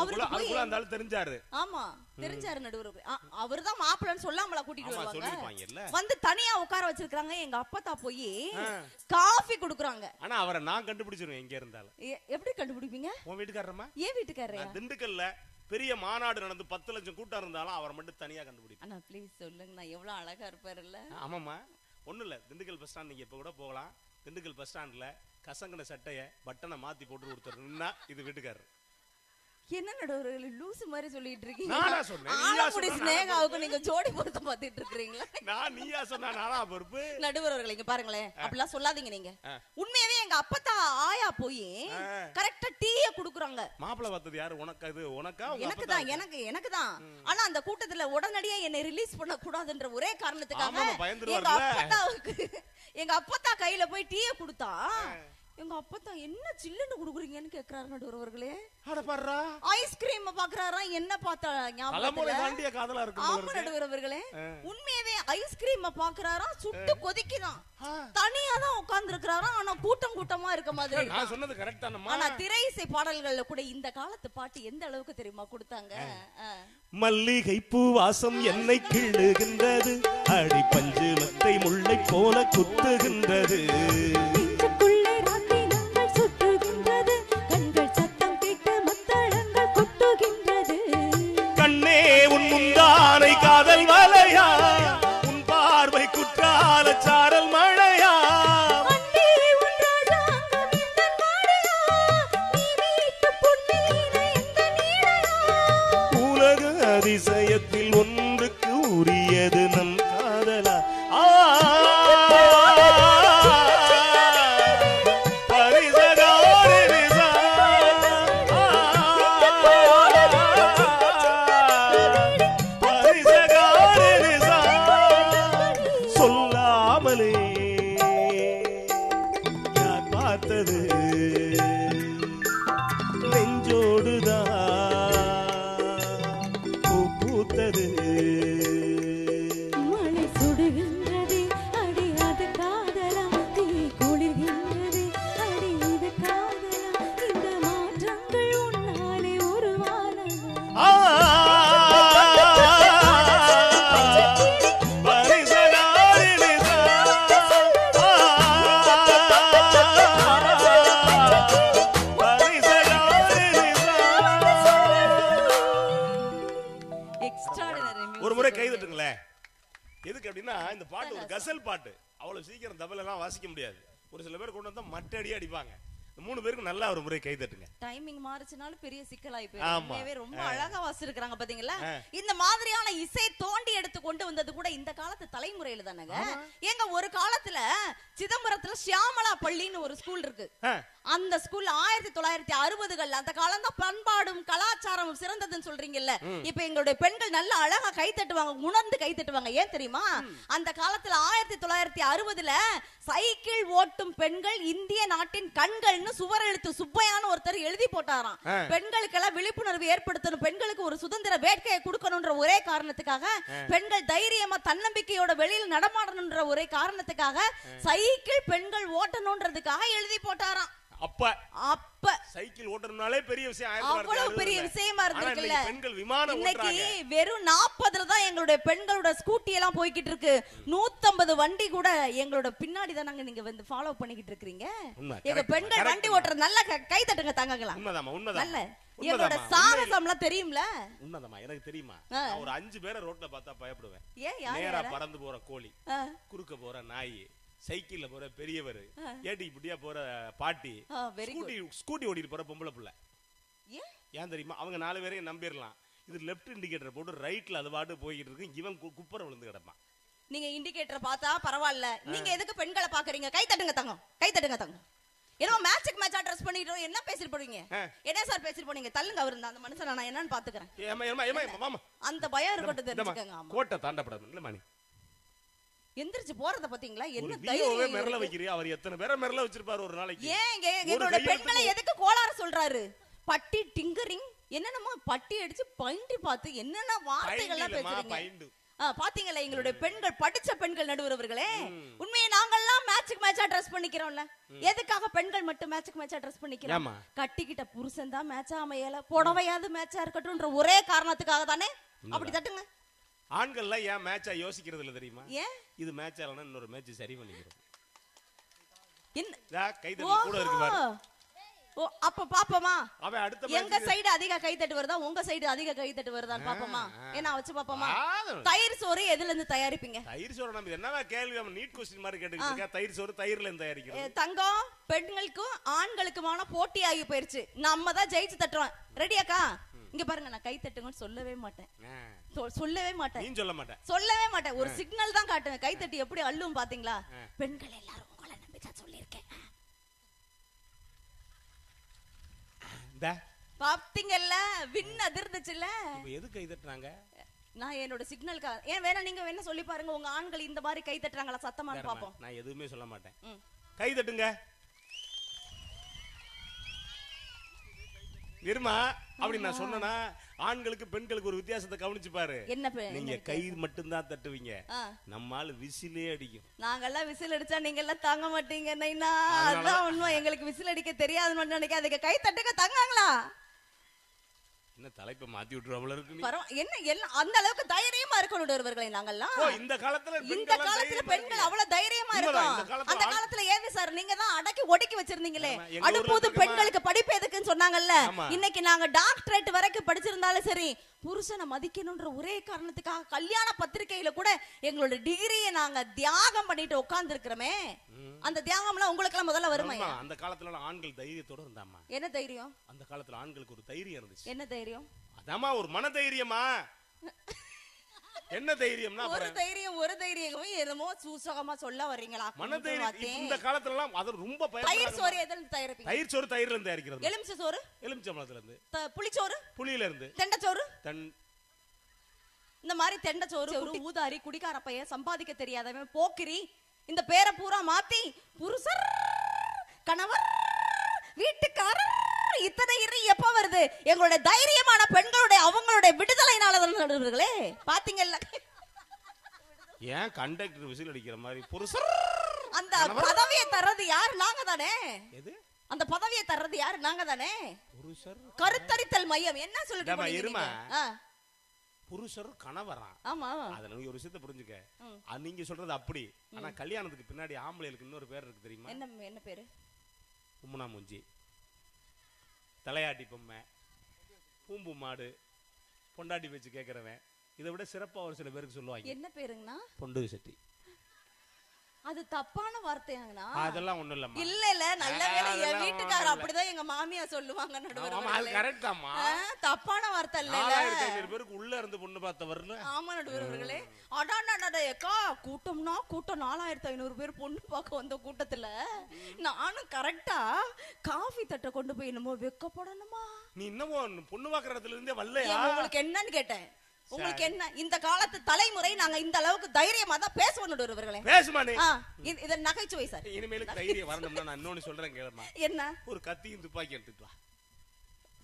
அவருக்கு அந்த ஆளு தெரிஞ்சாரு. ஆமா தெரிஞ்சாரு நடுவர் அவர்தான் மாப்பிள்ளன்னு சொல்லாமலா கூட்டிட்டு வருவாங்க. வந்து தனியா உட்கார வச்சிருக்காங்க எங்க அப்பத்தா போய். காஃபி குடுக்குறாங்க. ஆனா அவரை நான் கண்டுபிடிச்சிருவேன் எங்க இருந்தாலும். எப்படி கண்டுபிடிப்பீங்க? உன் வீட்டுக்காரமா ஏன் வீட்டுக்காரரையா நான் திண்டுக்கல்ல பெரிய மாநாடு நடந்து பத்து லட்சம் கூட்டம் இருந்தாலும் அவரை மட்டும் தனியா கண்டுபிடிப்பேன். ப்ளீஸ் சொல்லுங்க. நான் எவ்வளவு அழகா இருப்பாருல்ல. ஆமாம்மா. ஒண்ணும் இல்ல. திண்டுக்கல் பஸ் ஸ்டாண்ட் நீங்க இப்ப கூட போகலாம். திண்டுக்கல் பஸ் ஸ்டாண்ட்ல கசங்கின சட்டைய பட்டனை மாத்தி போட்டு நின்னா இது வீட்டுக்காரர். என்ன நடுவர் லூசு மாதிரி சொல்லிட்டு இருக்கீங்க நானா சொன்னேன்? நீயா ஆலங்குடி சொன்னா ஸ்னேகாவுக்கு நீங்க ஜோடி பொருத்தம் பார்த்துட்டு இருக்கீங்களா நான் நீயா சொன்னா நானா பொறுப்பு? நடுவர் அவர்கள் இங்க பாருங்களேன். அப்படிலாம் சொல்லாதீங்க நீங்க. உண்மையாவே எங்க அப்பத்தா ஆயா போய் ஆ. கரெக்டா டீய குடுக்குறாங்க. மாப்பிள்ளை பார்த்தது யாரு? உனக்கு அது உனக்கா? எனக்கு? தான் எனக்கு எனக்கு தான். ஆனா அந்த கூட்டத்துல உடனடியா என்னை ரிலீஸ் பண்ண கூடாதுன்ற ஒரே காரணத்துக்காக எங்க. அப்பத்தாவுக்கு எங்க அப்பத்தா கையில போய் டீய கொடுத்தா எங்க அப்பத்தா என்ன சில்லுன்னு குடுக்குறீங்கன்னு கேக்குறாரு நடுவர்களே அட பாருடா ஐஸ்கிரீம் பாக்குறாரா என்ன பார்த்தா தலைமுறை ஞாபகத்துல தாண்டிய காதலா இருக்கும் ஆமா இருக்கு. நடுவர்களே உண்மையாவே ஐஸ்கிரீம் பாக்குறாரா சுட்டு கொதிக்குதான். தனியா தான் உட்கார்ந்து இருக்கிறாரா ஆனா கூட்டம் கூட்டமா இருக்க மாதிரி நான். சொன்னது கரெக்ட் தானம்மா. ஆனா திரை இசை பாடல்கள்ல கூட இந்த காலத்து பாட்டு எந்த அளவுக்கு தெரியுமா கொடுத்தாங்க. மல்லிகை பூ வாசம் என்னை கிள்ளுகின்றது அடி பஞ்சு மத்தை முல்லை போல குத்துகின்றது. மட்டடி அடிப்பாங்க. மூணு பேருக்கு நல்லா ஒரு முறை கை தட்டுங்க டைமிங் மாறுச்சுனாலும் பெரிய சிக்கலாயி. போயிடும். ரொம்ப அழகா வாசிச்சிருக்காங்க பாத்தீங்களா. இந்த மாதிரியான இசை தோண்டி எடுத்து கொண்டு வந்தது கூட இந்த காலத்து தலைமுறையில தானங்க? ஏங்க ஒரு காலத்துல சிதம்பரத்துல சியாமலா பள்ளின்னு ஒரு ஸ்கூல் இருக்கு. அந்த ஸ்கூல் ஆயிரத்தி தொள்ளாயிரத்தி அறுபதுகள்ல அந்த காலம் தான் பண்பாடும் கலாச்சாரமும் சிறந்ததுன்னு சொல்றீங்கல்ல. இப்ப எங்களுடைய பெண்கள் நல்ல அழகா கை தட்டுவாங்க உணர்ந்து கை தட்டுவாங்க. ஏன் தெரியுமா? அந்த காலத்துல ஆயிரத்தி தொள்ளாயிரத்தி அறுபதுல சைக்கிள் ஓட்டும் பெண்கள் இந்திய நாட்டின் கண்கள்னு சுவர் எழுத்து சுப்பையான ஒருத்தர் எழுதி போட்டாராம். பெண்களுக்கெல்லாம் விழிப்புணர்வு ஏற்படுத்தணும் பெண்களுக்கு ஒரு சுதந்திர வேட்கையை கொடுக்கணும்ன்ற ஒரே காரணத்துக்காக பெண்கள் தைரியமா தன்னம்பிக்கையோட வெளியில் நடமாடணும்ன்ற ஒரே காரணத்துக்காக சைக்கிள் பெண்கள் ஓட்டணும்ன்றதுக்காக எழுதி போட்டாராம். அப்ப அப்ப சைக்கிள் ஓட்டணும்னாலே பெரிய விஷயம் அவ்வளவு பெரிய. விஷயமா இருந்திருக்குல்ல. பெண்கள் விமானம் இன்னைக்கு வெறும் நாற்பதுல தான் எங்களுடைய பெண்களோட ஸ்கூட்டி எல்லாம் போய்கிட்டு இருக்கு. நூத்தம்பது வண்டி கூட எங்களோட பின்னாடி தான் நாங்க நீங்க வந்து ஃபாலோ பண்ணிக்கிட்டு இருக்கீங்க எங்க பெண்கள். வண்டி ஓட்டுறது நல்லா க- தட்டுங்க தங்கங்களா? உண்மைதாம்மா நல்ல. உண்மைதான் எங்களோட உண்மைதாம்மா. சாகசம்லாம் தெரியும்ல? உண்மைதாம்மா எனக்கு தெரியுமா ஒரு அஞ்சு பேரை ரோட்ல பார்த்தா பயப்படுவேன். ஏன் யார் நேரா? பறந்து போற கோழி குறுக்க போற நாய் சைக்கிள்ல போற பெரியவர். ஏட்டி புட்டியா போற பாட்டி. ஸ்கூட்டி ஸ்கூட்டி ஓட்டிட்டு போற பொம்பளை புள்ள. ஏன்? தெரியுமா? அவங்க நாலு பேரையும் நம்பிடலாம் இது லெஃப்ட் இண்டிகேட்டர் போட்டு ரைட்ல அது பாட்டு போய்கிட்டு இருக்கு. இவன் கு- குப்புற விழுந்து கிடப்பான். நீங்க இண்டிகேட்டர் பார்த்தா பரவாயில்ல. நீங்க எதுக்கு பெண்களை பாக்குறீங்க கை தட்டுங்க தங்கம். கை தட்டுங்க தங்கம். ஏதோ மேட்சுக்கு மேட்சா ட்ரெஸ் பண்ணிட்டு என்ன பேசிட்டு போறீங்க. என்ன சார் பேசிட்டு போனீங்க? தள்ளுங்க அவர். அந்த மனுஷனை நான் என்னன்னு பாத்துக்கிறேன் அந்த பயம் இருக்கட்டும் தெரிஞ்சுக்கங்க கோட்டை தாண்டப்படாது. மணி எந்திரிச்சு போறத பாத்தீங்களா? என்ன தைரியம் இவருக்கு? வைக்கிறியா? அவர் எத்தனை பேரை மிரள வச்சிருப்பாரு ஒரு நாளைக்கு? ஏன் எங்களோட கையெழுத்து பெண்களை எதுக்கு கோளாறு சொல்றாரு? பட்டி டிங்கரிங் என்னென்னமோ பட்டி அடிச்சு பயின்றி பார்த்து என்னென்ன வார்த்தைகள்லாம் பைண்டிலம்மா, பேசுறீங்க? பைண்டு. ஆ, பாத்தீங்களா எங்களுடைய பெண்கள் படிச்ச பெண்கள் நடுவரவர்களே? உண்மையை நாங்கெல்லாம் மேட்சுக்கு மேட்சா ட்ரெஸ் பண்ணிக்கிறோம்ல. எதுக்காக பெண்கள் மட்டும் மேட்சுக்கு மேட்சா ட்ரெஸ் பண்ணிக்கிறோம்? கட்டிக்கிட்ட புருஷன் தான் மேட்சா அமையல. புடவையாவது மேட்சா இருக்கட்டும்ன்ற ஒரே காரணத்துக்காக தானே அப்படி தட்டுங்க. ஆண்கள்லாம் ஏன் மேட்சா யோசிக்கிறது இல்ல தெரியுமா? ஏன்? இது மேட்ச் ஆகலன்னா இன்னொரு மேட்ச் சரி பண்ணிக்கிறோம். கை தட்டி அப்ப பாப்போமா? எங்க சைடு அதிக கைத்தட்டு வருதா? உங்க சைடு அதிக கைத்தட்டு வருதான்னு பாப்போமா? ஏன்னா வச்சு பாப்போமா? தயிர் சோறு எதுல இருந்து தயாரிப்பீங்க? தயிர் சோறு நம்ம என்னவா கேள்வி நம்ம நீட் கொஸ்டின் மாதிரி கேட்டுக்கிட்டு தயிர் சோறு தயிர்ல இருந்து தங்கம் பெண்களுக்கும் ஆண்களுக்குமான போட்டி ஆகி போயிருச்சு. நம்ம தான் ஜெயிச்சு தட்டுறோம். ரெடியாக்கா இங்க பாருங்க நான் கை தட்டுங்கன்னு சொல்லவே மாட்டேன். சொல்லவே மாட்டேன். சொல்ல மாட்டேன். சொல்லவே மாட்டேன். ஒரு சிக்னல் தான் காட்டுவேன். கை தட்டி எப்படி அள்ளும் பாத்தீங்களா? பெண்கள் எல்லாரும் உங்களை நம்பி தான் சொல்லியிருக்கேன். பாத்தீங்கல்ல வின் அதிர்ந்துச்சுல்ல? இப்ப எது கை தட்டுறாங்க நான் என்னோட சிக்னலுக்கா ஏன் வேணா நீங்க வேணா சொல்லி பாருங்க. உங்க ஆண்கள் இந்த மாதிரி கை தட்டுறாங்களா சத்தமான்னு பாப்போம் நான் எதுவுமே சொல்ல மாட்டேன். கை தட்டுங்க இருமா அப்படி நான் சொன்னேனா ஆண்களுக்கு பெண்களுக்கு ஒரு வித்தியாசத்தை கவனிச்சு பாரு. என்ன நீங்க கை மட்டும்தான் தட்டுவீங்க. ஆ. நம்மால விசிலே அடிக்கும். நாங்கெல்லாம் விசில் அடிச்சா நீங்க எல்லாம் தாங்க மாட்டீங்க அதான் உண்மை. எங்களுக்கு விசில் அடிக்க தெரியாதுன்னு நினைக்காதீங்க. கை தட்டுக்க தங்காங்களா என்ன தலைப்பை மாத்தி விட்டுருவாங்கள இருக்கு நீ பரவா என்ன எல்லாம் அந்த அளவுக்கு தைரியமா இருக்கணும் ஒருவர்களை நாங்கெல்லாம் இந்த காலத்துல இந்த காலத்துல பெண்கள். அவ்வளவு தைரியமா இருக்கும் அந்த காலத்துல ஏவி சார் நீங்க தான் அடக்கி ஒடுக்கி வச்சிருந்தீங்களே அடுப்பூது? பெண்களுக்கு படிப்பு எதுக்குன்னு சொன்னாங்கல்ல. இன்னைக்கு நாங்க டாக்டரேட் வரைக்கும் படிச்சிருந்தாலும் சரி புருஷனை மதிக்கணும்ன்ற ஒரே காரணத்துக்காக கல்யாண பத்திரிக்கையில கூட எங்களோட டிகிரியை நாங்க தியாகம் பண்ணிட்டு உட்கார்ந்து இருக்கிறோமே அந்த தியாகம்லாம் உங்களுக்கு எல்லாம் முதல்ல வருமா அந்த காலத்துல ஆண்கள் தைரியத்தோட இருந்தாமா என்ன தைரியம்? அந்த காலத்துல ஆண்களுக்கு ஒரு தைரியம் இருந்துச்சு. என்ன தைரியம்? அதாம்மா ஒரு மன தைரியமா என்ன தைரியம்னா ஒரு தைரியம் ஒரு தைரியம் என்னமோ சூசகமா சொல்ல வர்றீங்களா மன தைரியம். இந்த காலத்துல எல்லாம் அது ரொம்ப தயிர் சோறு எதில் தயாரிப்பீங்க? தயிர் சோறு தயிர்ல இருந்து தயாரிக்கிறது. எலுமிச்சை சோறு? எலுமிச்சம்பழத்துல இருந்து த- புளிச்சோறு? புளியில இருந்து தெண்டைச்சோறு தன் இந்த மாதிரி தெண்டைச்சோறு ஒரு ஊதாரி குடிக்கார பையன் சம்பாதிக்க தெரியாதவன் போக்கிரி இந்த பேரை பூரா மாத்தி புருஷர் கணவர் வீட்டுக்காரர் இத்தனை இரு எப்ப வருது? எங்களுடைய தைரியமான பெண்களுடைய அவங்களுடைய விடுதலைனால நடுவர்களே பாத்தீங்கல்ல? ஏன் கண்டக்டர் விசில் அடிக்கிற மாதிரி? புருஷர்! அந்த பதவியை தர்றது யாரு? நாங்க தானே. எது? அந்த பதவியை தர்றது யாரு? நாங்க தானே. புருஷர்! கருத்தரித்தல் மையம். என்ன சொல்லிட்டு இருமா. புருஷர் கணவரான் ஆமா அதுல ஒரு விஷயத்தை புரிஞ்சுக்க. நீங்க சொல்றது அப்படி. ஆனா கல்யாணத்துக்கு பின்னாடி ஆம்பளைகளுக்கு இன்னொரு பேர் இருக்கு தெரியுமா? என்ன என்ன பேரு? உம்முனா மூஞ்சி. தலையாட்டி பொம்மை பூம்பு மாடு பொண்டாட்டி வச்சு கேட்கறவன். இதை விட சிறப்பா ஒரு சில பேருக்கு சொல்லுவாங்க. என்ன பேருங்கண்ணா? பொண்டு சட்டி. அது தப்பான வார்த்தையாங்கண்ணா. அதெல்லாம் ஒண்ணும் இல்லம்மா. இல்ல இல்ல நல்ல வேளை அதெல்லாம் என் வீட்டுக்காரர் அப்படிதான் எங்க மாமியா சொல்லுவாங்க நடுவர் ஆமா அது. கரெக்ட் தாம்மா ஆ, தப்பான வார்த்தை இல்ல நாலாயிரத்தி ஐநூறு பேருக்கு உள்ள இருந்து பொண்ணு பார்த்த வரல ஆமா நடுவர் அவர்களே. அடாடா ஏக்கா கூட்டம்னா கூட்டம் நாலாயிரத்தி ஐநூறு பேர் பொண்ணு பார்க்க வந்த கூட்டத்துல. நானும் கரெக்டா காஃபி தட்டை கொண்டு போய் என்னமோ வெக்கப்படணுமா? நீ இன்னமும் பொண்ணு பார்க்கற இடத்துல இருந்தே வரலையா உங்களுக்கு என்னன்னு கேட்டேன். உங்களுக்கு என்ன? இந்த காலத்து தலைமுறை நாங்க இந்த அளவுக்கு தைரியமா தான் பேசுவோம் நடுவர் அவர்களே பேசுமா நீ ஆ, இது- நகைச்சுவை சார். இனிமேலுக்கு தைரியம் வரணும்னா நான் இன்னொன்னு சொல்றேன் கேளுமா. என்ன? ஒரு கத்தியும் துப்பாக்கி எடுத்துட்டு வா.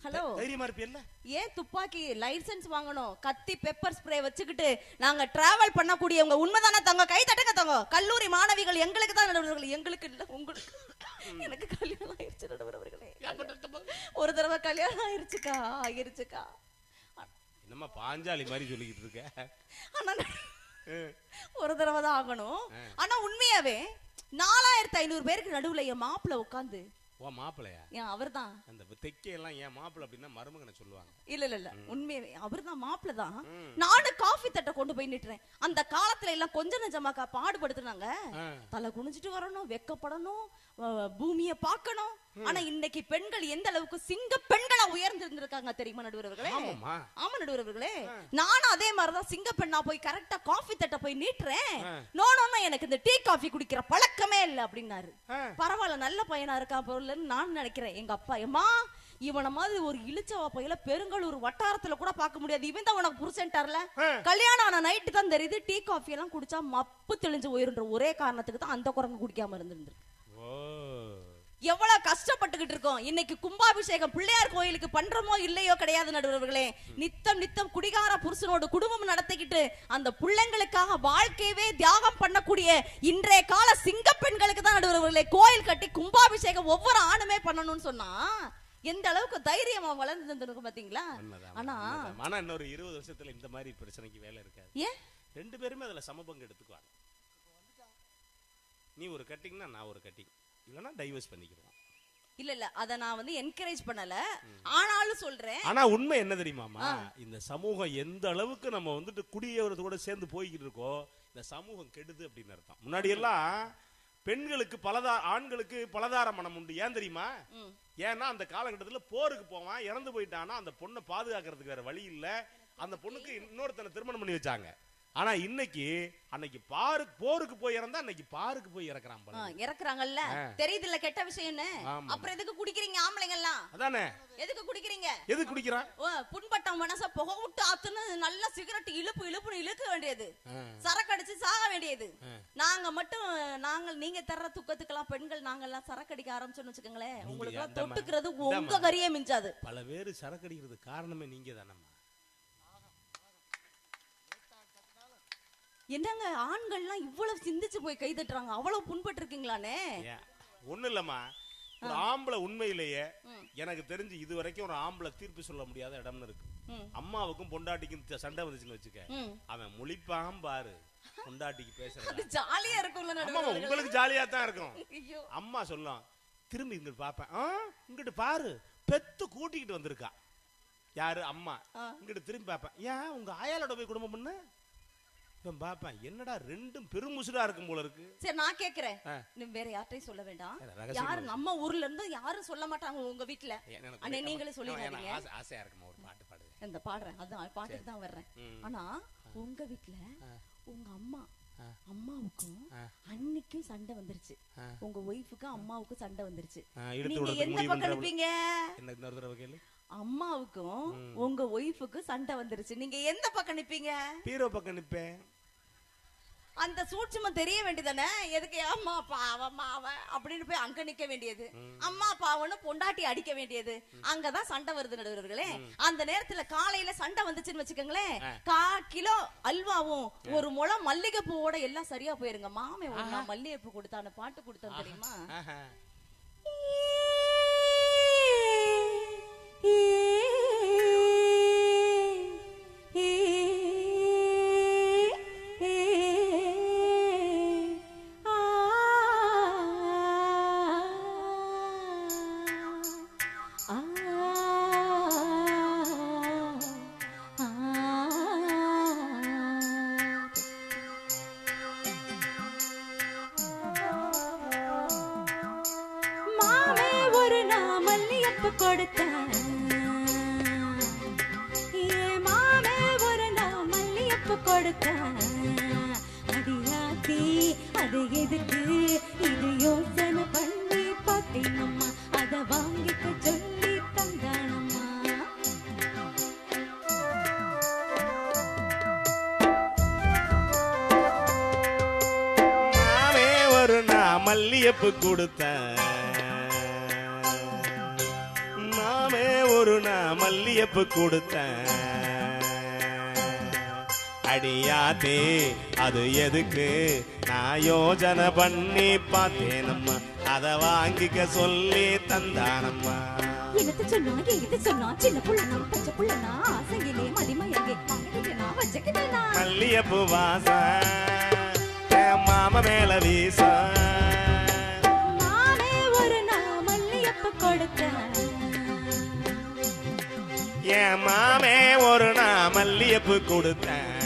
ஹலோ தைரியமா இருப்பியல்ல ஏன் துப்பாக்கி லைசென்ஸ் வாங்கணும்? கத்தி பெப்பர் ஸ்ப்ரே வச்சுக்கிட்டு நாங்க டிராவல் பண்ணக்கூடியவங்க உண்மைதானே தங்க கை தட்டுங்க தங்க கல்லூரி மாணவிகள் எங்களுக்கு தான் நடுவர்கள் எங்களுக்கு இல்ல உங்களுக்கு. எனக்கு கல்யாணம் ஆயிருச்சு நடுவர் அவர்களே ஒரு தடவை கல்யாணம் ஆயிருச்சுக்கா? ஆயிருச்சுக்கா? என்னம்மா பாஞ்சாலி மாதிரி சொல்லிக்கிட்டு இருக்க? ஆனா ஒரு தடவை தான் ஆகணும். ஆனா உண்மையாவே நாலாயிரத்தி ஐநூறு பேருக்கு நடுவுல என் மாப்பிள்ள உட்காந்து ஓ மாப்பிள்ளையா ஏன் அவர்தான். அந்த தெக்கையெல்லாம் ஏன் மாப்பிள்ளை அப்படின்னா மருமகனை சொல்லுவாங்க. இல்ல இல்ல இல்ல. உண்மையாவே அவர்தான் மாப்பிள்ள தான். நானும் காஃபி தட்டை கொண்டு போய் நிட்டுறேன். அந்த காலத்துல எல்லாம் கொஞ்சம் நெஞ்சமாக்கா பாடுபடுத்துனாங்க. தலை குனிஞ்சிட்டு வரணும் வெக்கப்படணும். பூமியை பார்க்கணும். ஆனா இன்னைக்கு பெண்கள் எந்த அளவுக்கு சிங்க பெண்களா உயர்ந்திருந்திருக்காங்க தெரியுமா நடுவர்களே ஆமா நடுவர்களே நானும் அதே மாதிரிதான் சிங்க பெண்ணா போய் கரெக்டா காஃபி தட்டை போய் நீட்டுறேன். நோனோன்னா எனக்கு இந்த டீ காஃபி குடிக்கிற பழக்கமே இல்ல அப்படின்னாரு. பரவாயில்ல நல்ல பையனா இருக்கா பொருள்னு நான் நினைக்கிறேன். எங்க அப்பா எம்மா இவன மாதிரி ஒரு இழிச்சவா பையல பெருங்கலூர் வட்டாரத்துல கூட பார்க்க முடியாது. இவன் தான் உனக்கு புருஷன்ட்டார்ல. கல்யாணம் ஆன நைட்டு தான் தெரியுது டீ காஃபி எல்லாம் குடிச்சா மப்பு தெளிஞ்சு உயிருன்ற ஒரே காரணத்துக்கு தான் அந்த குரங்கு குடிக்காம இருந்திருந்திருக்கு. ஓ எவ்வளவு கஷ்டப்பட்டுக்கிட்டு இருக்கோம். இன்னைக்கு கும்பாபிஷேகம் பிள்ளையார் கோயிலுக்கு பண்றோமோ இல்லையோ கிடையாது நடுவர்களே. நித்தம் நித்தம் குடிகார புருஷனோட குடும்பம் நடத்திக்கிட்டு அந்த பிள்ளைங்களுக்காக வாழ்க்கையவே தியாகம் பண்ணக்கூடிய இன்றைய கால சிங்க பெண்களுக்கு தான் நடுவர்களே கோயில் கட்டி கும்பாபிஷேகம் ஒவ்வொரு ஆணுமே பண்ணணும்னு சொன்னா எந்த அளவுக்கு தைரியமா வளர்ந்து பாத்தீங்களா? உண்மைதான், ஆனா. ஆனா இன்னொரு இருபது வருஷத்துல இந்த மாதிரி பிரச்சனைக்கு வேலை இருக்காது. ஏன்? ரெண்டு பேருமே அதுல சமபங்கு எடுத்துக்குவாங்க. நீ ஒரு கட்டிங்னா நான் ஒரு கட்டிங். இல்லைன்னா டைவர்ஸ் பண்ணிக்கிறோம் இல்ல இல்ல அத நான் வந்து என்கரேஜ் பண்ணல. ஆனாலும் சொல்றேன். ஆனா உண்மை என்ன தெரியுமாமா இந்த சமூகம் எந்த அளவுக்கு நம்ம வந்துட்டு குடியேறது கூட சேர்ந்து போய்கிட்டு இருக்கோ இந்த சமூகம் கெடுது அப்படின்னு அர்த்தம். முன்னாடி எல்லாம் பெண்களுக்கு பலதா ஆண்களுக்கு பலதார மனம் உண்டு. ஏன் தெரியுமா. ஏன்னா அந்த காலகட்டத்துல போருக்கு போவான் இறந்து போயிட்டானா அந்த பொண்ணை பாதுகாக்கிறதுக்கு வேற வழி இல்ல. அந்த பொண்ணுக்கு இன்னொருத்தனை திருமணம் பண்ணி வச்சாங்க. ஆனா இன்னைக்கு அன்னைக்கு பாரு போருக்கு போய் இறந்தா அன்னைக்கு பாருக்கு போய் இறக்குறான் பாருங்க. இறக்குறாங்கல்ல? தெரியுது இல்ல கெட்ட விஷயம்னு. அப்புறம் எதுக்கு குடிக்கிறீங்க ஆம்பளைங்க எல்லாம் அதானே. எதுக்கு குடிக்கிறீங்க? எது குடிக்கிறான் ஓ, புண்பட்ட மனச புகை விட்டு ஆத்துன்னு நல்ல சிகரெட் இழுப்பு இழுப்புன்னு இழுக்க வேண்டியது. சரக்கு அடிச்சு சாக வேண்டியது. நாங்க மட்டும் நாங்கள் நீங்க தர்ற துக்கத்துக்கெல்லாம் பெண்கள் நாங்கெல்லாம் சரக்கு அடிக்க ஆரம்பிச்சோம்னு வச்சுக்கோங்களேன். உங்களுக்கு எல்லாம் தொட்டுக்கிறது. உங்க கறியே மிஞ்சாது. பல பேர் சரக்கு அடிக்கிறதுக்கு காரணமே நீங்க தானம்மா என்னங்க ஆண்கள்லாம் இவ்வளவு சிந்திச்சு போய் கை தட்டுறாங்க? அவ்வளவு புண்பட்டு இருக்கீங்களானே ஏன்? ஒண்ணு இல்லம்மா. ஒரு ஆம்பளை உண்மையிலேயே எனக்கு தெரிஞ்சு இது வரைக்கும் ஒரு ஆம்பளை தீர்ப்பு சொல்ல முடியாத இடம்னு இருக்கு. அம்மாவுக்கும் பொண்டாட்டிக்கும் சண்டை வந்துச்சுன்னு வச்சுக்க. அவன் முழிப்பாம் பாரு. பொண்டாட்டிக்கு பேசுறேன் ஜாலியா நடுவர்களே. உங்களுக்கு ஜாலியா தான் இருக்கும் அம்மா சொல்லும் திரும்பி இங்கிட்டு பாப்பேன். இங்கிட்டு பாரு. பெத்து கூட்டிக்கிட்டு வந்திருக்கா. யாரு? அம்மா. இங்கிட்டு திரும்பி பாப்பேன். ஏன்? உங்க ஆயாலோட போய் குடும்பம் பண்ண. இவன் பாப்பேன் என்னடா ரெண்டும் பெருமுசுடா இருக்கும் போல இருக்கு. சரி நான் கேக்குறேன். நீ வேற யார்ட்டையும் சொல்ல வேண்டாம். யாரு நம்ம ஊர்ல இருந்து யாரும் சொல்ல மாட்டாங்க உங்க வீட்ல. எனக்கு அண்ணே நீங்களே ஆசை- ஆசையா இருக்குமா ஒரு பாட்டு பாடு இந்த பாடுறேன். அதான் பாட்டுக்கு தான் வர்றேன். ஆனா உங்க வீட்ல உங்க அம்மா அம்மாவுக்கும் அன்னைக்கும் சண்டை வந்துருச்சு. உங்க ஒய்ஃபுக்கும் அம்மாவுக்கும் சண்டை வந்துருச்சு. நீங்க எந்த முடிவு பக்கம் இருப்பீங்க அம்மாவுக்கும் உங்க ஒய்ஃபுக்கும் சண்டை வந்துருச்சு. நீங்க எந்த பக்கம் நிப்பீங்க? பீரோ பக்கம் நிப்பேன். அந்த சூட்சுமம் தெரிய வேண்டியதானே? எதுக்கு அம்மா பாவம் அவன் அப்படின்னு போய் அங்க நிக்க வேண்டியது. அம்மா பாவம்னு பொண்டாட்டி அடிக்க வேண்டியது. அங்கதான் சண்டை வருது நடுவர்களே. அந்த நேரத்துல காலையில சண்டை வந்துச்சுன்னு வச்சுக்கோங்களேன். கா கிலோ அல்வாவும் ஒரு முளம் மல்லிகை பூவோட எல்லாம் சரியா போயிருங்க. மாமே ஒரு நான் மல்லிகை பூ கொடுத்தான பாட்டு கொடுத்தேன் தெரியுமா? ஆஹா. ஒரு நான் மல்லியப்பு கொடுத்தேன். நானே ஒரு நான் மல்லியப்பு கொடுத்தேன். அடியாத்தே அது எதுக்கு? நான் யோசனை பண்ணி பார்த்தேனம்மா. அதை வாங்கிக்க சொல்லி தந்தானம்மா. எனக்கு சொன்னா எங்கிட்ட சொன்னா சின்ன புள்ளனா பச்சை புள்ளனா ஆசையிலே மதிமயங்கே வாங்கிக்கிட்டேனா வச்சுக்கிட்டேனா? மல்லியப்பு வாசம் மாம மேல வீச. மாமே ஒரு மல்லியப்பு கொடுத்தேன். என் மாமே ஒரு நான் மல்லியப்பு கொடுத்தேன்.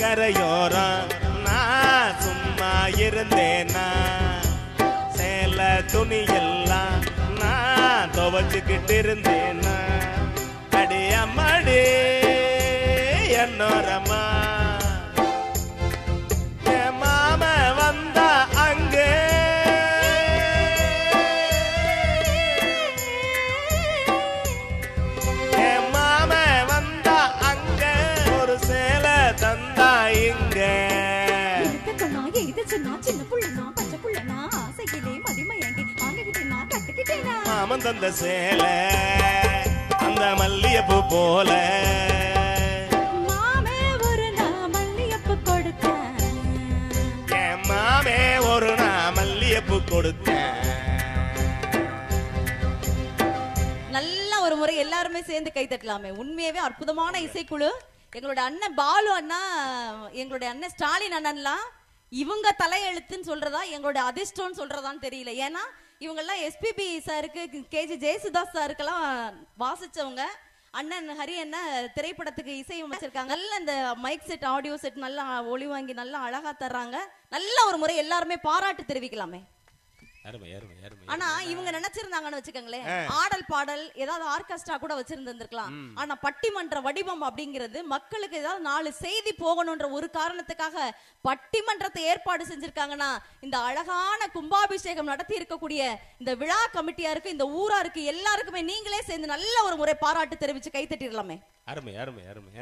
கரையோரம் நான் சும்மா இருந்தேனா? சேல துணியெல்லாம் நான் துவச்சுக்கிட்டு இருந்தேனா? இங்க மாமன் தந்த சேல அந்த மல்லியப்பு போல. மாமே ஒரு நா மல்லியப்பு கொடுத்தேன். மாமே ஒரு நான் மல்லியப்பு கொடுத்தேன். முறை எல்லாருமே சேர்ந்து கை தட்டலாமே. உண்மையாவே அற்புதமான இசைக்குழு. எங்களோட அண்ணன் பாலு அண்ணா எங்களுடைய அண்ணன் ஸ்டாலின் அண்ணன்லாம் இவங்க தலையெழுத்துன்னு சொல்றதா எங்களோட அதிர்ஷ்டம்னு சொல்றதான்னு தெரியல. ஏன்னா இவங்கெல்லாம் எஸ்பிபி சாருக்கு கேஜி ஜெயசுதாஸ் சாருக்கெல்லாம் வாசிச்சவங்க. அண்ணன் ஹரி என்ன திரைப்படத்துக்கு இசை அமைச்சிருக்காங்க. நல்ல இந்த மைக் செட் ஆடியோ செட் நல்லா ஒளி வாங்கி நல்லா அழகா தர்றாங்க. நல்ல ஒரு முறை எல்லாருமே பாராட்டு தெரிவிக்கலாமே. ஆனா இவங்க நினைச்சிருந்தாங்கன்னு வச்சுக்கோங்களேன். ஆடல் பாடல் ஏதாவது ஆர்கெஸ்ட்ரா கூட வச்சிருந்திருக்கலாம் ஆனா பட்டிமன்ற வடிவம் அப்படிங்கிறது மக்களுக்கு ஏதாவது நாலு செய்தி போகணும்ன்ற ஒரு காரணத்துக்காக பட்டிமன்றத்தை ஏற்பாடு செஞ்சிருக்காங்கன்னா இந்த அழகான கும்பாபிஷேகம் நடத்தி இருக்கக்கூடிய இந்த விழா கமிட்டியா இருக்கு இந்த ஊரா இருக்கு எல்லாருக்குமே நீங்களே சேர்ந்து நல்ல ஒரு முறை பாராட்டு தெரிவிச்சு கை தட்டிடலாமே. அருமை அருமை அருமை.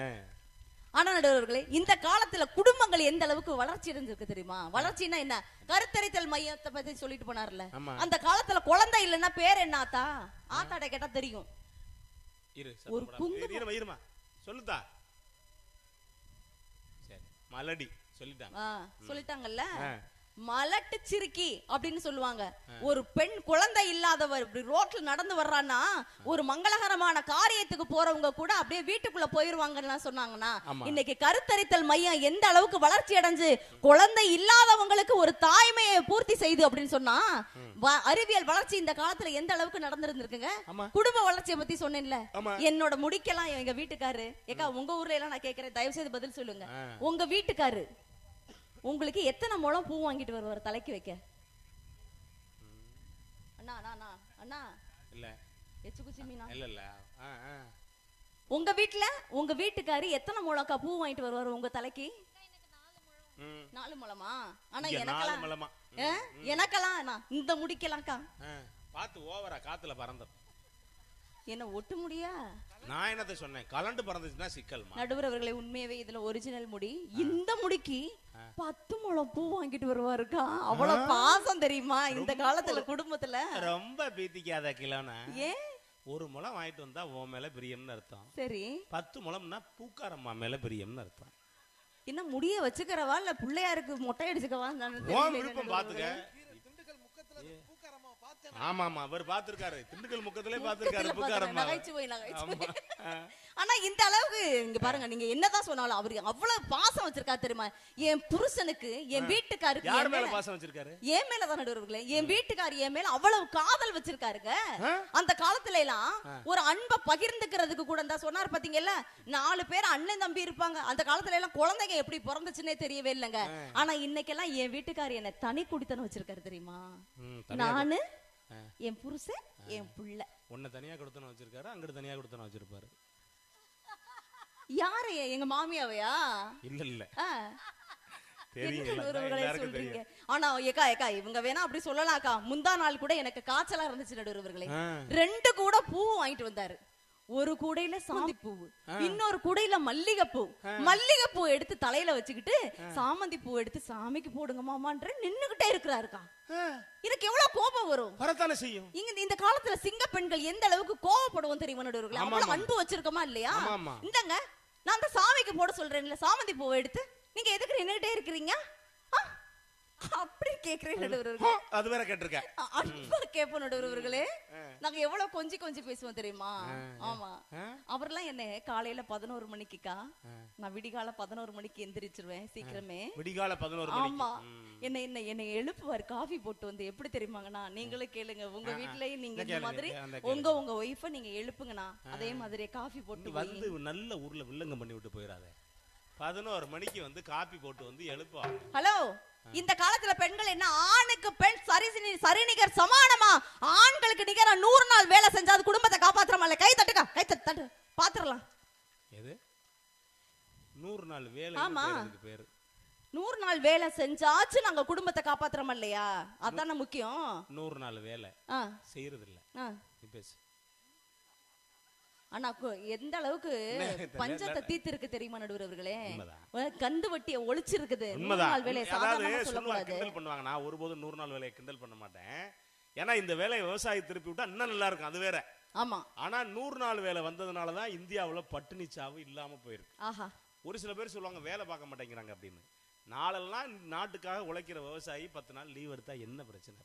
ஆனா நடுவர்களே இந்த காலத்துல குடும்பங்கள் எந்த அளவுக்கு வளர்ச்சி அடைஞ்சிருக்கு தெரியுமா? வளர்ச்சின்னா என்ன? கருத்தரித்தல் மையத்தை பத்தி சொல்லிட்டு போனார்ல. அந்த காலத்துல குழந்தை இல்லைன்னா பேர் என்ன ஆத்தா? ஆத்தாட கேட்டா தெரியும். ஒரு. குங்குமம். சொல்லுதா. மலடி. சொல்லிட்டாங்க. சொல்லிட்டாங்கல்ல. மலட்டு சிறுக்கி அப்படின்னு சொல்லுவாங்க ஒரு பெண் குழந்தை இல்லாதவர் இப்படி ரோட்ல நடந்து வர்றான்னா ஒரு மங்களகரமான காரியத்துக்கு போறவங்க கூட அப்படியே வீட்டுக்குள்ள போயிருவாங்கன்னு சொன்னாங்கன்னா. இன்னைக்கு கருத்தரித்தல் மையம் எந்த அளவுக்கு வளர்ச்சி அடைஞ்சு குழந்தை இல்லாதவங்களுக்கு ஒரு தாய்மையை பூர்த்தி செய்து அப்படின்னு சொன்னா அறிவியல் வளர்ச்சி இந்த காலத்துல எந்த அளவுக்கு நடந்திருந்திருக்குங்க. குடும்ப வளர்ச்சியை பத்தி சொன்னேன்ல. என்னோட முடிக்கலாம் எங்க வீட்டுக்காரு ஏக்கா உங்க ஊர்ல எல்லாம் நான் கேக்குறேன் தயவு செய்து பதில் சொல்லுங்க. உங்க வீட்டுக்காரு உங்களுக்கு எத்தனை முழம் பூ வாங்கிட்டு வருவார் தலைக்கு வைக்க? அண்ணா அண்ணா அண்ணா இல்ல. எச்சு குச்சி மீனா? இல்ல இல்ல. உங்க வீட்ல உங்க வீட்டுக்காரு எத்தனை முழக்கா பூ வாங்கிட்டு வருவாரு உங்க தலைக்கு. நாலு முழமா? ஆனா எனக்கெல்லாம்? எனக்கெல்லாம் அண்ணா, இந்த முடிக்கலாம்க்கா பார்த்து ஓவரா காத்துல பறந்த என்ன ஒட்டு முடியா நான் என்னத்த சொன்னேன்? கலண்டு பறந்துச்சுன்னா சிக்கல்மா? நடுவர் அவர்களே உண்மையாவே இதுல ஒரிஜினல் முடி. இந்த முடிக்கு பத்து முழம் பூ வாங்கிட்டு வருவாருக்கா? அவ்வளவு பாசம் தெரியுமா இந்த காலத்துல குடும்பத்துல? ரொம்ப பீத்திக்காத கிலோனா ஏன்? ஒரு முளம் வாங்கிட்டு வந்தா உன் மேல பிரியம்னு அர்த்தம். சரி. பத்து முளம்னா பூக்காரம்மா மேல பிரியம்னு அர்த்தம். என்ன முடிய வச்சுக்கிறவா? இல்ல பிள்ளையாருக்கு மொட்டை அடிச்சுக்கவா விருப்பம் பாத்துக்க. ஆமா ஆமா அவர் பாத்துருக்காரு திண்டுக்கல் முக்கத்திலே பாத்துருக்காரு பூக்காரம்மா நகைச்சுவை நகைச்சுவை. ஆமா. ஆ. ஆனா இந்த அளவுக்கு இங்க பாருங்க நீங்க என்னதான் சொன்னாலும் அவரு அவ்வளவு பாசம் வச்சிருக்காரு தெரியுமா? என் புருஷனுக்கு என் வீட்டுக்காருக்கு யார் மேல மேல- பாசம் வச்சிருக்காரு? என் மேலதான் நடுவர்களே என் வீட்டுக்கார் என் மேல அவ்வளவு காதல் வச்சிருக்காருங்க? அந்த காலத்துல எல்லாம் ஒரு அன்பை பகிர்ந்துக்கிறதுக்கு கூட தான் சொன்னார் பாத்தீங்கல்ல? நாலு பேர் அண்ணன் தம்பி இருப்பாங்க. அந்த காலத்துல எல்லாம் குழந்தைங்க எப்படி பிறந்துச்சுன்னே தெரியவே இல்லைங்க. ஆனா இன்னைக்கெல்லாம் என் வீட்டுக்கார் என்ன தனி குடித்தனம் வச்சிருக்காரு தெரியுமா? நானு என் புருஷன் என் புள்ள. உன்னை தனியா கொடுத்தன வச்சிருக்காரு அங்கிட்டு தனியா கொடுத்தன வச்சிருப்பாரு. யாரு எங்க மாமியாவையா? இல்ல இல்ல. சொல்றீங்க? ஆனா ஏக்கா ஏக்கா இவங்க வேணா அப்படி சொல்லலாம்க்கா. முந்தா நாள் கூட எனக்கு காய்ச்சலா இருந்துச்சு நடுவர்களே. ரெண்டு கூட பூ வாங்கிட்டு வந்தாரு. ஒரு கூடையில சாந்தி பூ. இன்னொரு கூடையில மல்லிகை பூ. மல்லிகை பூ எடுத்து தலையில வச்சுக்கிட்டு சாமந்தி பூ எடுத்து சாமிக்கு போடுங்க மாமான்ற நின்னுகிட்டே இருக்கிறாருக்கா. எனக்கு எவ்வளவு கோபம் வரும்? வரத்தானே செய்யும். இங்க இந்த காலத்துல சிங்க பெண்கள் எந்த அளவுக்கு கோவப்படுவோம் தெரியுமா ஆமா, அவ்வளவு. அன்பு வச்சிருக்கோமா இல்லையா. இந்தங்க நான் அந்த சாமிக்கு போட சொல்றேன்ல சாமந்தி பூவை எடுத்து. நீங்க எதுக்கு நின்னுகிட்டே இருக்கிறீங்க? அப்படி கேக்குறேன் நடுவர்களே ஹோ, அது வேற கேட்டிருக்க அ- அன்பா கேட்போம் நடுவர்களே நாங்க எவ்வளவு கொஞ்சி கொஞ்சி பேசுவோம் தெரியுமா? ஆமா? அவர்லாம் என்ன காலையில பதினோரு மணிக்குக்கா? நான் விடிகால பதினோரு மணிக்கு எந்திரிச்சிருவேன் சீக்கிரமே. விடிகால பதினோரு ஆமா. என்ன என்ன என்னை எழுப்புவார் காஃபி போட்டு வந்து எப்படி தெரியுமாங்கண்ணா? நீங்களும் கேளுங்க. உங்க வீட்லயும் நீங்க இந்த மாதிரி உங்க உங்க ஒய்ஃப நீங்க எழுப்புங்கண்ணா. அதே மாதிரி காஃபி போட்டு. வந்து நல்ல ஊர்ல வில்லங்கம் பண்ணி விட்டு போயிடாத பதினோரு மணிக்கு வந்து காப்பி போட்டு வந்து எழுப்பா ஹலோ! இந்த காலத்துல பெண்கள் என்ன ஆணுக்கு பெண் சரி சரிநிகர் சமானமா? ஆண்களுக்கு நிகரா நூறு நாள் வேலை செஞ்சா அது குடும்பத்தை காப்பாத்துறமா? இல்ல கை தட்டுக்கா? கை தட்டு தட்டு. பாத்துரலாம். எது? நூறு நாள் வேலை ஆமா. பேரு நூறு நாள் வேலை செஞ்சாச்சு நாங்க குடும்பத்தை காப்பாத்துறோம் இல்லையா? அதானே முக்கியம். நூறு நாள் வேலை செய்யறது இல்ல பேசு. ஆனா எந்த அளவுக்கு பஞ்சத்தை தீத்து இருக்கு தெரியுமா நடுவர் அவர்களே. கந்து வட்டிய ஒழிச்சிருக்குது. நூறு நாள் வேலையை சாதாரணமா சொல்லக்கூடாது. கிண்டல் பண்ணுவாங்க நான் ஒருபோதும் நூறு நாள் வேலையை கிண்டல் பண்ண மாட்டேன். ஏன்னா இந்த வேலையை விவசாயி திருப்பி விட்டா இன்னும் நல்லா இருக்கும் அது வேற. ஆமா. ஆனா நூறு நாள் வேலை வந்ததுனால தான் இந்தியாவுல பட்டினி சாவு இல்லாம போயிருக்கு. ஆஹா. ஒரு சில பேர் சொல்லுவாங்க வேலை பார்க்க மாட்டேங்கிறாங்க அப்படின்னு. நாளெல்லாம் நாட்டுக்காக உழைக்கிற விவசாயி பத்து நாள் லீவ் எடுத்தா என்ன பிரச்சனை?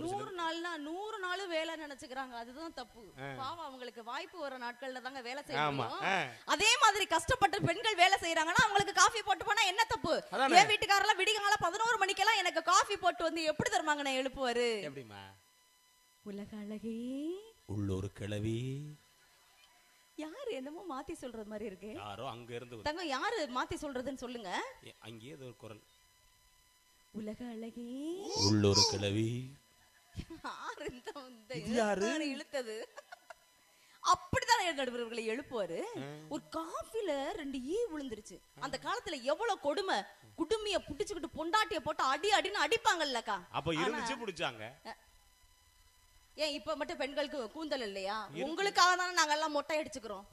நூறு நாள்னா நூறு நாள் வேலை நினைச்சுக்கிறாங்க. அதுதான் தப்பு. பாவம் அவங்களுக்கு வாய்ப்பு வர நாட்கள்ல தாங்க வேலை செய்ய ஆமா. முடியும். ஆ. அதே மாதிரி கஷ்டப்பட்டு பெண்கள் வேலை செய்யறாங்கன்னா அவங்களுக்கு காஃபி போட்டு போனா என்ன தப்பு. என் வீட்டுக்காரெல்லாம் விடிகால பதினோரு மணிக்கெல்லாம் எனக்கு காஃபி போட்டு வந்து எப்படி தருவாங்க நான் எழுப்புவாரு? எப்படிமா உலக அழகே. உள்ளூர் கிளவி யாரு என்னமோ மாத்தி சொல்றது மாதிரி இருக்கு. யாரோ அங்க இருந்து தங்கம் யாரு மாத்தி சொல்றதுன்னு சொல்லுங்க. அங்கேயே ஒரு குரல். உலக அழகே. உள்ளூர் கிளவி யாரு இந்த இழுத்தது? அப்படிதான் நடுவர்களை எழுப்புவாரு. ஒரு காஃபில ரெண்டு ஈ விழுந்துருச்சு. அந்த காலத்துல எவ்வளவு கொடுமை? குடுமிய புடிச்சுக்கிட்டு பொண்டாட்டிய போட்டு அடி அடின்னு அடிப்பாங்கல்லக்கா. அப்ப இருந்துச்சு பிடிச்சாங்க. ஏன் இப்ப மட்டும் பெண்களுக்கு கூந்தல் இல்லையா? உங்களுக்காக தானே நாங்க எல்லாம் மொட்டை அடிச்சுக்கிறோம்.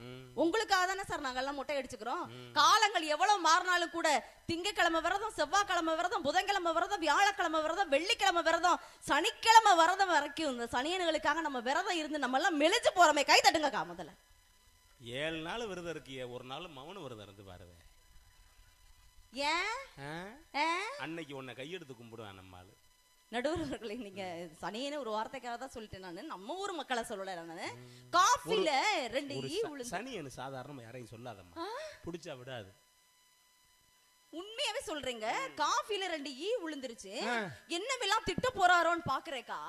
உங்களுக்காக தானே சார் நாங்க எல்லாம் மொட்டை அடிச்சுக்கிறோம். காலங்கள் எவ்வளவு மாறினாலும் கூட திங்கக்கிழமை விரதம் செவ்வாய்க்கிழமை விரதம் புதன்கிழமை விரதம் வியாழக்கிழமை விரதம் வெள்ளிக்கிழமை விரதம் சனிக்கிழமை விரதம் வரைக்கும் இந்த சனியன்களுக்காக நம்ம விரதம் இருந்து நம்ம எல்லாம் மெலிஞ்சு போறோமே. கை தட்டுங்கக்கா முதல்ல. ஏழு நாள் விரதம் இருக்கிய ஒரு நாள் மௌன விரதம் இருந்து பாருவே ஏன்? அன்னைக்கு உன்னை கையெடுத்து கும்பிடுவேன் நம்ம ஆளு நடுவர்களை நீங்க சனியன்னு ஒரு வார்த்தைக்காக தான் சொல்லிட்டேன் நானு. நம்ம ஊர் மக்களை சொல்லல நானு. காஃபில ரெண்டு ஈ விழுந்து சனியனு சாதாரணமா யாரையும் சொல்லாதம்மா. பிடிச்சா விடாது. உண்மையாவே சொல்றீங்க. காஃபில ரெண்டு ஈ விழுந்துருச்சு என்னவெல்லாம் திட்ட போறாரோன்னு பாக்குறேக்கா?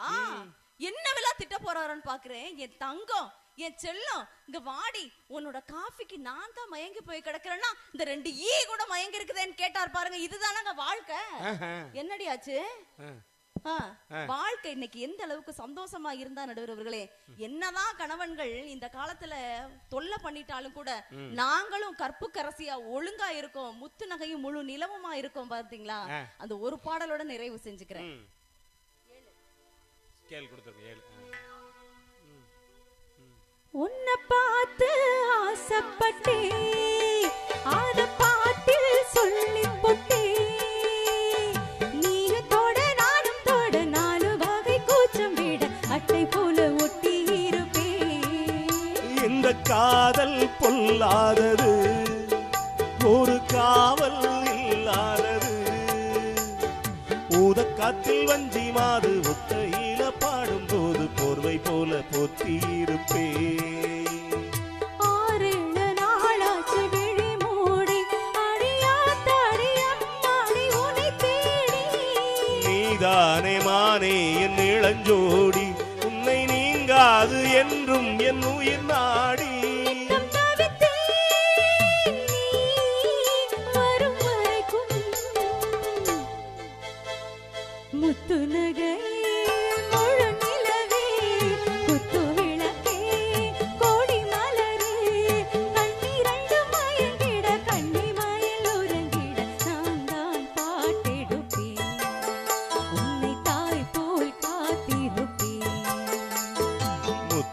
என்னவெல்லாம் திட்ட போறாரோன்னு பாக்குறேன்? என் தங்கம் என் செல்லம் இங்க வாடி உன்னோட காஃபிக்கு நான் தான் மயங்கி போய் கிடக்குறேன்னா இந்த ரெண்டு ஈ கூட மயங்கி இருக்குதேன்னு கேட்டார் பாருங்க. இதுதானங்க வாழ்க்கை. என்னடி ஆச்சு? வாழ்க்கை இன்னைக்கு எந்த அளவுக்கு சந்தோஷமா இருந்தா நடுவர்களே என்னதான் கணவன்கள் இந்த காலத்துல தொல்லை பண்ணிட்டாலும் கூட நாங்களும் கற்பு கரசியா ஒழுங்கா இருக்கோம். முத்து நகையும் முழு நிலவுமா இருக்கோம் பாத்தீங்களா. அந்த ஒரு பாடலோட நிறைவு செஞ்சுக்கிறேன். உன்னை பார்த்து ஆசைப்பட்டே அத பாட்டில் சொல்லி போட்டே காதல் பொல்லாதது. ஒரு காவல் இல்லாதது. ஊதக்காத்தில் வஞ்சி மாது ஒத்தையில பாடும் போது போர்வை போல பொத்தியிருப்பே நீதானே மானே என் இளஞ்சோடி உன்னை நீங்காது என்றும் என் உயிர் நாடி.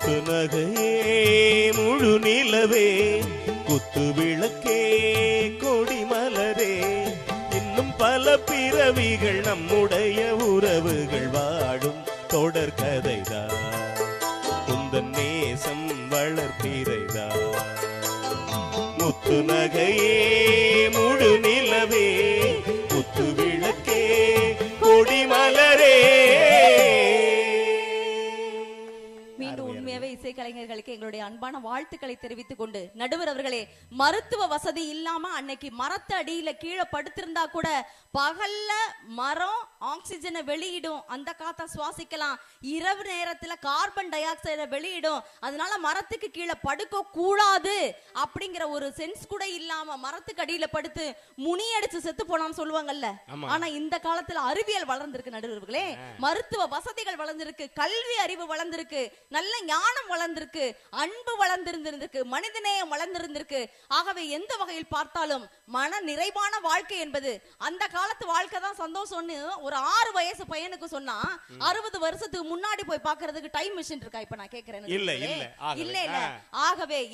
முத்து நகையே முழு நிலவே குத்து விளக்கே கொடி மலரே. இன்னும் பல பிறவிகள் நம்முடைய உறவுகள் வாடும் தொடர் கதைதான் குந்தன் நேசம் வளர்ப்பிறைதான் முத்து நகையே முழு நிலவே கலைஞர்களுக்கு எங்களுடைய அன்பான வாழ்த்துக்களை தெரிவித்துக் கொண்டு நடுவர் அவர்களே மருத்துவ வசதி இல்லாம அன்னைக்கு மரத்து அடியில கீழே படுத்திருந்தா கூட பகல்ல மரம் ஆக்சிஜனை வெளியிடும். அந்த காத்த சுவாசிக்கலாம். இரவு நேரத்துல கார்பன் டை ஆக்சைடை வெளியிடும். அதனால மரத்துக்கு கீழே படுக்க கூடாது அப்படிங்கிற ஒரு சென்ஸ் கூட இல்லாம மரத்துக்கு அடியில படுத்து முனி அடிச்சு செத்து போனான்னு சொல்லுவாங்கல்ல. ஆனா இந்த காலத்துல அறிவியல் வளர்ந்திருக்கு நடுவர்களே மருத்துவ வசதிகள் வளர்ந்திருக்கு கல்வி அறிவு வளர்ந்திருக்கு நல்ல ஞானம் வளர்ந்திருக்கு அன்பு வளர்ந்திருந்திருக்கு மனிதநேயம் வளர்ந்திருந்திருக்கு. ஆகவே எந்த வகையில் பார்த்தாலும் மன நிறைவான வாழ்க்கை என்பது அந்த காலத்து வாழ்க்கை தான் சந்தோஷம்னு ஒரு ஆறு வயசு பையனுக்கு சொன்னா அறுபது வருஷத்துக்கு முன்னாடி போய் பார்க்கிறதுக்கு டைம் மிஷின் இருக்கா இப்ப நான் கேக்குறேன் இல்ல, இல்ல, ஆகவே. இல்ல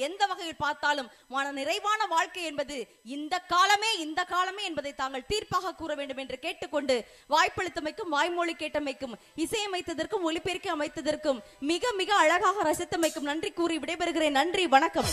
எந்த வகையில் பார்த்தாலும் மன நிறைவான வாழ்க்கை என்பது இந்த காலமே இந்த காலமே என்பதை தாங்கள் தீர்ப்பாக கூற வேண்டும் என்று கேட்டுக்கொண்டு வாய்ப்பளித்தமைக்கும் வாய்மொழி கேட்டமைக்கும் இசையமைத்ததற்கும் ஒலிபெருக்கி அமைத்ததற்கும் மிக மிக அழகாக ரசித்தமைக்கும் நன்றி கூறி விடைபெறுகிறேன். நன்றி வணக்கம்.